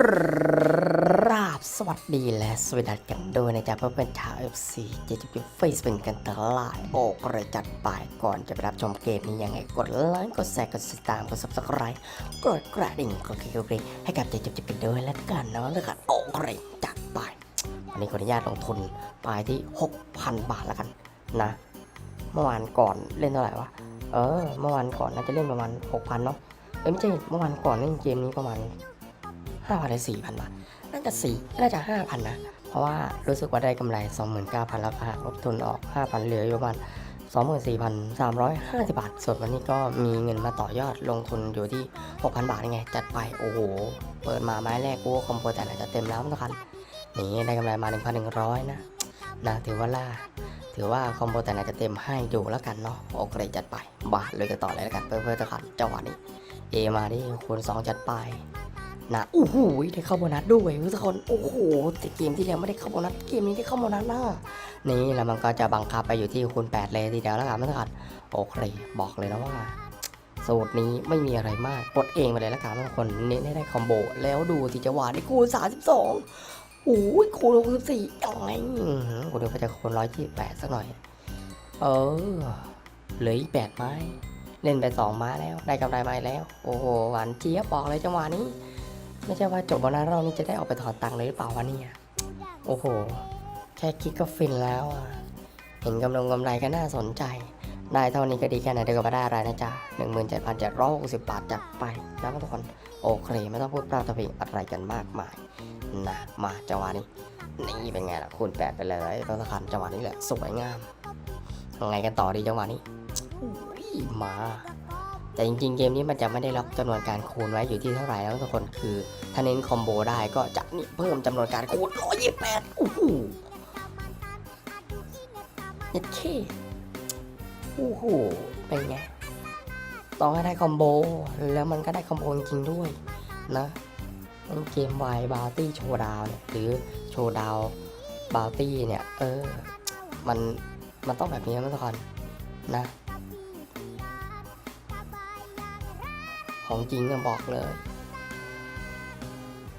ราบสวัสดีและสวัสดีกันด้วยนะจ๊ะเพื่อนเป็นชาว FC เจะจะเป็นเฟซเป็นกันตลาดโอกเลยจัดไปก่อนจะไปรับชมเกมนี้ยังไงกดไลค์กดแชร์กดติดตามกด subscribe กดกระดิ่งกดกระดิ่งให้กับเจะจะจะเป็นด้วยแล้วกันเนาะแล้วกันโอกเลยจัดไปวันนี้ขออนุญาตลงทุนไปที่ 6,000 บาทแล้วกันนะ เมื่อวานก่อนเล่นเท่าไหร่วะเออเมื่อวานก่อนน่าจะเล่นประมาณ6,000เนาะเอ้ยไม่ใช่เมื่อวานก่อนเล่นเกมนี้ประมาณ 5,000หรือ4,000บาท น่าจะสี่น่าจะ5,000นนะ เพราะว่ารู้สึกว่าได้กำไร29,000แล้วหักลบทุนออก5,000เหลืออยู่ประมาณ24,350 บาท ส่วนวันนี้ก็มีเงินมาต่อยอดลงทุนอยู่ที่ 6,000 บาทไง จัดไป โอ้โห เปิดมาไม้แรกกูก็คอมโบแต่ไหนจะเต็มแล้วนะครับนี่ได้กำไรมา 1,100 นะ นะถือว่าล่า ถือว่าคอมโบแต่ไหนจะเต็มให้ดูแล้วกันเนาะ โอเคจัดไป บาทเลยจะต่อเลยแล้วกันเพื่อเพื่อจะขัดจังหวะนี้ เอมาที่คูณ2 จัดไป นะโอ้โหได้เข้าโบนัสด้วยทุกคนโอ้โหแต่เกมที่แล้วไม่ได้เข้าโบนัสเกมนี้ได้เข้าโบนัสนะนี่แล้วมันก็จะบังคับไปอยู่ที่คูณ8เลยทีเดียวแล้วกันไม่ต้องขัดโอเคบอกเลยนะว่าสูตรนี้ไม่มีอะไรมากกดเองไปเลยแล้วกันทุกคนเน้นให้ได้คอมโบแล้วดูสิจังหวะได้คูณ32โอ้ยคูณ64ยังไงกูเดี๋ยวจะคูณ128สักหน่อย เออเหลืออีกแปดไม้เล่นไปสองม้แล้ว ได้กำไรมาแล้ว โอ้โหหวานเจี๊ยบบอกเลยจังหวะนี้ ไม่ใช่ว่าจบวันนั้นเรานี่จะได้ออกไปถอนตังค์เลยหรือเปล่าวะเนี่ยโอ้โห แค่คิดก็ฟินแล้วอะเห็นกำลังกำไรก็น่าสนใจ ได้เท่านี้ก็ดีแค่ไหนเดี๋ยวก็ไม่ได้อะไรนะจ๊ะหนึ่งหมื่นเจ็ดพันเจ็ดร้อยหกสิบบาทจัดไปนะทุกคนโอเคไม่ต้องพูดพร่ำทพลงอะไรกันมากมายนะมาจังหวะนี้นี่เป็นไงล่ะคูณแปดไปเลยต้องสำคัญจังหวะนี้แหละสวยงามยังไงกันต่อดีจังหวะนี้มา แต่จริงๆเกมนี้มันจะไม่ได้ล็อกจำนวนการคูณไว้อยู่ที่เท่าไหร่แล้วทุกคนคือ ถ้าเน้นคอมโบได้ก็จะนี่เพิ่มจำนวนการคูณร้อยยี่แปดโอ้โหเย็ดเคโอ้โหเป็นไงต้องให้ได้คอมโบแล้วมันก็ได้คอมโบจริงๆด้วยนะมันเกมวายบาร์ตี้โชว์ดาวเนี่ยหรือโชว์ดาวบาร์ตี้เนี่ย เออ มันมันต้องแบบนี้นะทุกคนนะ ของจริงก็บอกเลย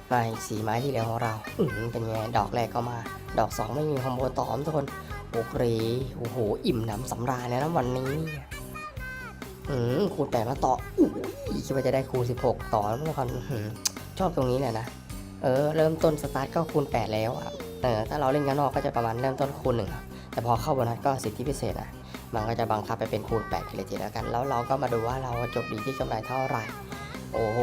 ไปสีไม้ที่เหลือของเรา อืเป็นไง ดอกแรกก็มา ดอกสองไม่มีคอมโบต่อมทุกคน โอ้โหโอ้โห อิ่มหนำสำราญแล้วนะวันนี้ อืมคูณแปดมาต่ออุ้ยคิดว่าจะได้คูณสิบหกต่อแล้วทุกคนชอบตรงนี้เนี่ยนะ เออ เริ่มต้นสตาร์ทก็คูณแปดแล้วอะ เออ ถ้าเราเล่นกันนอกก็จะประมาณเริ่มต้นคูณหนึ่งแต่พอเข้าบนัสก็สิทธิพิเศษอะ มันก็จะบังคับไปเป็นคูณ8กิโลทีแล้วกัน แล้วเราก็มาดูว่าเราจบดีที่กำไรเท่าไหร่ โอ้โห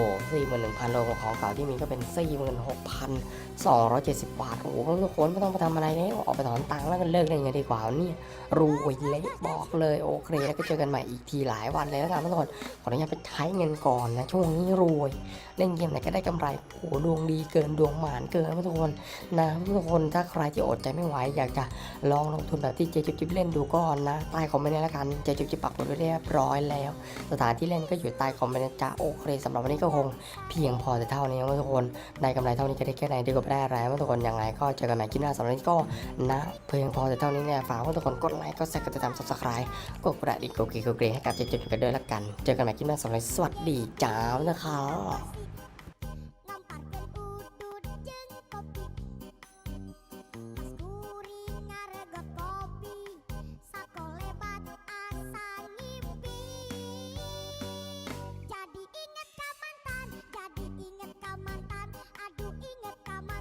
41,000โลของเก่าที่มีก็เป็น46,270บบาท โอ้โหทุกคนไม่ต้องไปทำอะไรแล้วออกไปถอนตังค์แล้วกันเลิกเล่นกันดีกว่าเนี่ยรวยเละบอกเลยโอเคแล้วก็เจอกันใหม่อีกทีหลายวันเลยแล้วกันทุกคนขออนุญาตไปใช้เงินก่อนนะช่วงนี้รวย เล่นเกมไหนก็ได้กำไรโอ้โหดวงดีเกินดวงหมานเกินทุกคนนะทุกคนถ้าใครที่อดใจไม่ไหวอยากจะลองลงทุนแบบที่เจจิบจิบเล่นดูก่อนนะใต้คอมเมนต์นี้ละกันเจจิบจิบปักหมุดไว้เรียบร้อยแล้ว สถานที่เล่นก็อยู่ใต้คอมเมนต์จ้าโอเคสำหรับวันนี้ก็คงเพียงพอแต่เท่านี้นะทุกคนได้กำไรเท่านี้จะได้แค่ไหนดีกว่าไม่ได้อะไรนะทุกคนยังไงก็เจอกันใหม่คลิปหน้าสำหรับวันนี้ก็นะเพียงพอแต่เท่านี้เนี่ยฝากว่าทุกคนกดไลค์กดแชร์กดติดตาม subscribe กดกระดิ่งกดกรีกดกรีให้กับเจจิบจิบกันด้วยละกัน เจอกันใหม่คลิปหน้าสำหรับวันนี้สวัสดีจ้านะคะ